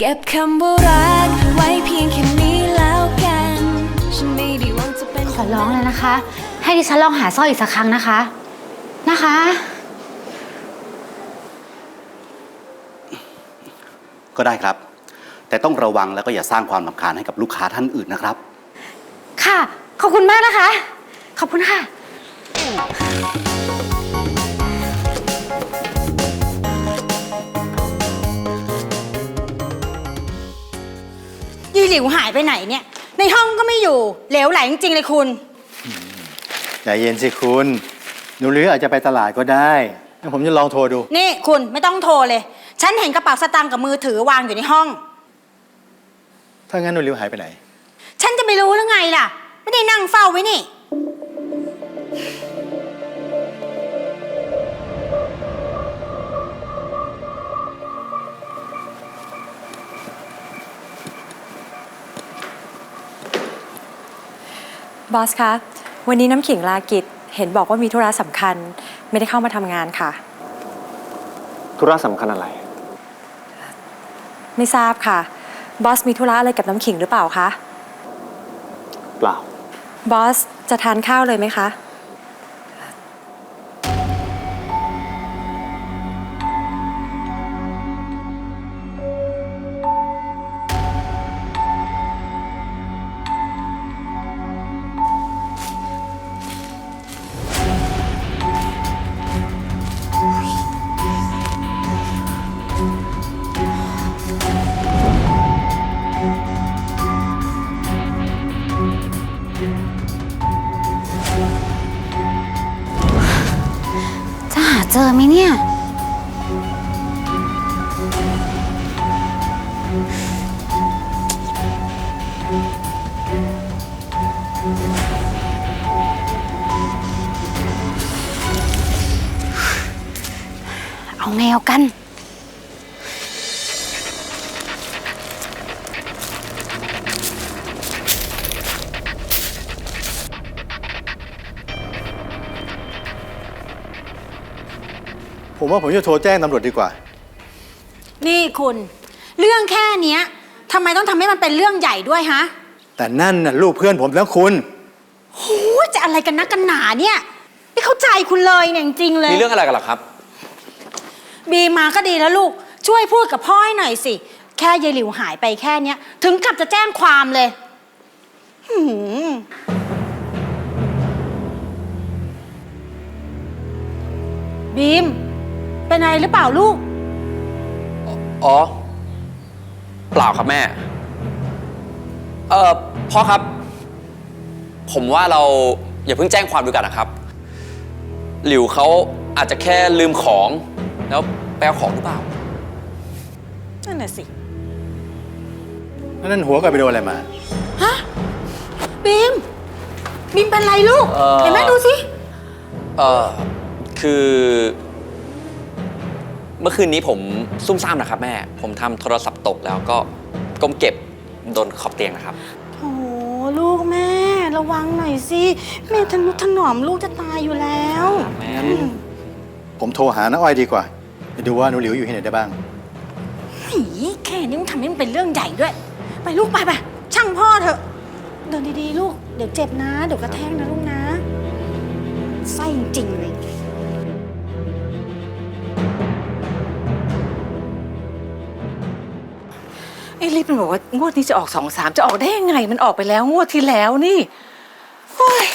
เก็บคำว่ารักไว้เพียงแค่นี้แล้วกัน ฉันไม่ได้หวังจะเป็นขอร้องเลยนะคะ ให้ดิฉันลองหาสร้อยอีกสักครั้งนะคะ นะคะ ก็ได้ครับ แต่ต้องระวังแล้วก็อย่าสร้างความลำคาญให้กับลูกค้าท่านอื่นนะครับ ค่ะ ขอบคุณมากนะคะ ขอบคุณค่ะ ยี่หลิวหายไปไหนเนี่ย ในห้องก็ไม่อยู่ เหลวไหลจริงๆเลยคุณ ใจเย็นสิคุณ หนูหรืออาจจะไปตลาดก็ได้งั้นผมจะลองโทรดู นี่คุณไม่ต้องโทรเลย ฉันเห็นกระเป๋าสตางค์กับมือถือวางอยู่ในห้อง ถ้างั้นหนูหลิวหายไปไหน ฉันจะไปรู้หรือไงล่ะ ไม่ได้นั่งเฝ้าไว้นี่ บอสคะ วันนี้น้ำขิงลากิจ เห็นบอกว่ามีธุระสำคัญ ไม่ได้เข้ามาทำงานค่ะ ธุระสำคัญอะไร ไม่ทราบค่ะ บอสมีธุระอะไรกับน้ำขิงหรือเปล่าคะ เปล่า บอสจะทานข้าวเลยไหมคะจะ เนี่ย เอาไงเอากัน ผมว่าผมจะโทรแจ้งตำรวจดีกว่า นี่คุณ เรื่องแค่เนี้ยทำไมต้องทำให้มันเป็นเรื่องใหญ่ด้วยฮะแต่นั่นน่ะลูกเพื่อนผมแล้วคุณโอ้ยจะอะไรกันนักกันหนาเนี่ยไม่เข้าใจคุณเลยเนี่ยจริงๆเลย มีเรื่องอะไรกันล่ะครับ บีมาก็ดีแล้วลูก ช่วยพูดกับพ่อให้หน่อยสิ แค่ยายหลิวหายไปแค่เนี้ย ถึงกับจะแจ้งความเลยหืมบีม เป็นอะไรหรือเปล่าลูก อ๋อ เปล่าครับแม่ เอ่อพ่อครับ ผมว่าเราอย่าเพิ่งแจ้งความดูกันนะครับ หลิวเขาอาจจะแค่ลืมของ แล้วแปลของหรือเปล่า นั่นน่ะสินั่นหัวกับไปโดนอะไรมา ฮะ บีม บีมเป็นไรลูก เอ่อ เห็นไหมดูสิ เอ่อ คือเมื่อคืนนี้ผมซุ่มซ่ามนะครับแม่ ผมทำโทรศัพท์ตกแล้วก็ก้มเก็บโดนขอบเตียงนะครับ โอ้ลูกแม่ ระวังหน่อยสิ แม่ทนุถนอมลูกจะตายอยู่แล้วแม่ผมโทรหาน้าอ้อยดีกว่าไปดูว่าหนูหลิวอยู่ที่ไหนได้บ้างหีแค่นี้มันทำให้มันเป็นเรื่องใหญ่ด้วย ไปลูกไปไปช่างพ่อเถอะ เดินดีๆ ลูก เดี๋ยวเจ็บนะ เดี๋ยวกระแทกนะลูกนะ ไส้จริงๆเลย อ้ลิฟมันบอกว่างวดนี้จะออกสองสามจะออกได้ยังไง มันออกไปแล้วงวดที่แล้วนี่โอ้ย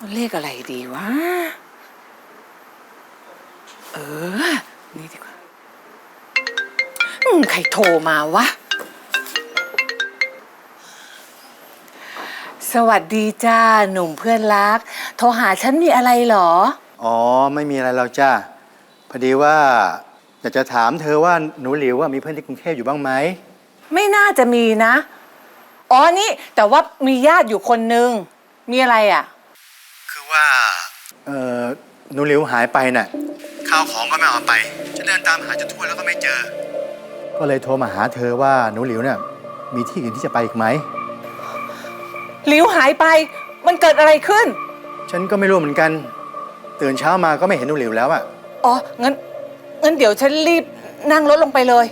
มันเลขอะไรดีวะ เออ นี่ดีกว่าอืมใครโทรมาวะ สวัสดีจ้า หนุ่มเพื่อนรัก โทรหาฉันมีอะไรเหรอ อ๋อ ไม่มีอะไรแล้วจ้าพอดีว่า อยากจะถามเธอว่าหนูหลิวว่ามีเพื่อนที่กรุงเทพอยู่บ้างไหม ไม่น่าจะมีนะ อ๋อนี่ แต่ว่ามีญาติอยู่คนนึง มีอะไรอะ คือว่าเออหนูหลิวหายไปน่ะ ข้าวของก็ไม่เอาไปจะเดินตามหาจนทั่วแล้วก็ไม่เจอ ก็เลยโทรมาหาเธอว่าหนูหลิวเนี่ยมีที่อื่นที่จะไปอีกไหม หลิวหายไป มันเกิดอะไรขึ้น ฉันก็ไม่รู้เหมือนกัน ตื่นเช้ามาก็ไม่เห็นหนูหลิวแล้วอะอ๋องั้นงั้นเดี๋ยวฉันรีบนั่งรถลงไปเลย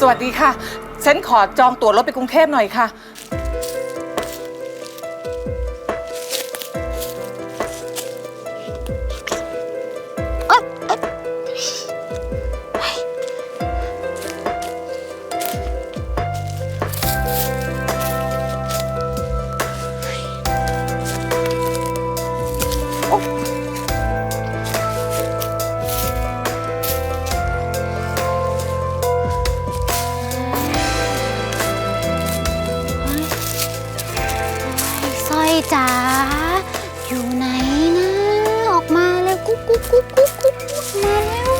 สวัสดีค่ะ ฉันขอจองตั๋วรถไปกรุงเทพหน่อยค่ะ กุ๊กกุ๊กกุ๊กกุ๊กมาแล้ว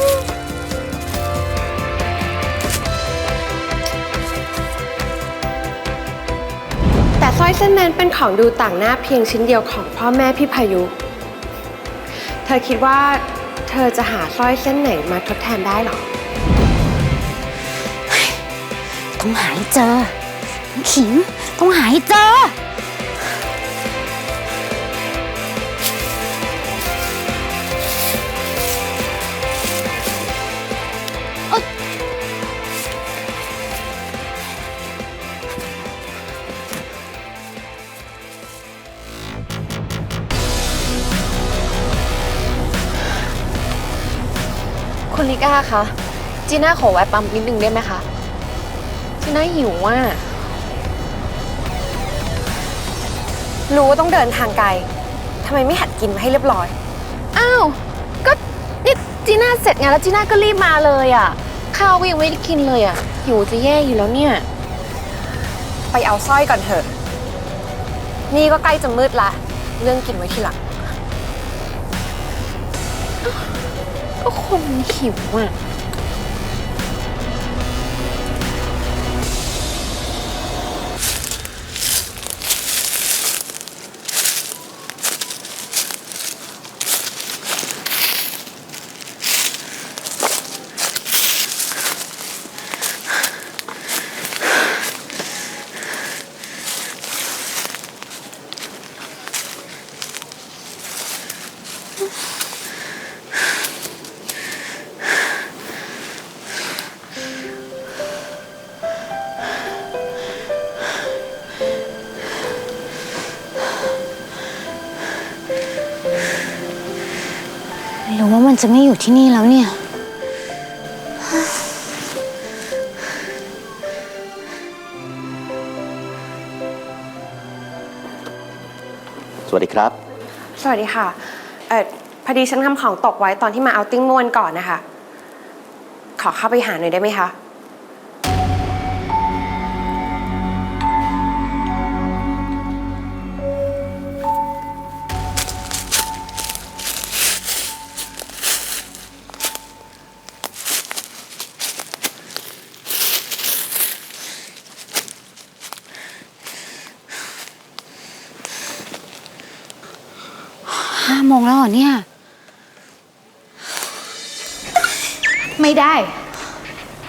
แต่สร้อยเส้นนั้นเป็นของดูต่างหน้าเพียงชิ้นเดียวของพ่อแม่พี่พายุ เธอคิดว่าเธอจะหาสร้อยเส้นไหนมาทดแทนได้หรอต้องหาให้เจอ ขิงต้องหาให้เจอ คุณลิก้าคะจีน่าขอแวะปั๊มนิดนึงได้ไหมคะจีน่าหิวว่ะรู้ว่าต้องเดินทางไกลทำไมไม่หัดกินมาให้เรียบร้อย อ้าว ก็นี่จีน่าเสร็จงานแล้วจีน่าก็รีบมาเลยอะ ข้าวก็ยังไม่ได้กินเลยอะ หิวจะแย่อยู่แล้วเนี่ย ไปเอาสร้อยก่อนเถอะ นี่ก็ใกล้จะมืดละ เรื่องกินไว้ทีหลัง ก็คนหิวอะ จะไม่อยู่ที่นี่แล้วเนี่ย สวัสดีครับ สวัสดีค่ะ เออพอดีฉันทำของตกไว้ตอนที่มาเอาติ้งเมื่อวันก่อนนะคะ ขอเข้าไปหาหน่อยได้ไหมคะ ห้าโมงแล้วเหรอเนี่ย ไม่ได้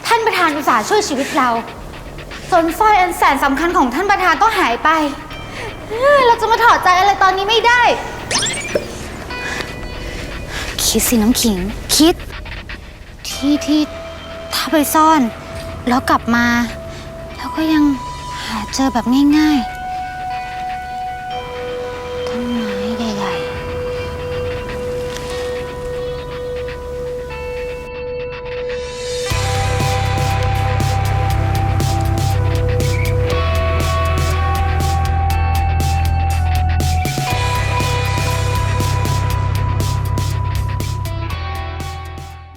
ท่านประธานอุตส่าห์ช่วยชีวิตเราจนสร้อยอันแสนสำคัญของท่านประธานก็หายไปเฮ้ยเราจะมาถอดใจอะไรตอนนี้ไม่ได้ คิดสิน้ำขิง คิด ที่ที่ถ้าไปซ่อน แล้วกลับมา แล้วก็ยังหาเจอแบบง่าย ๆ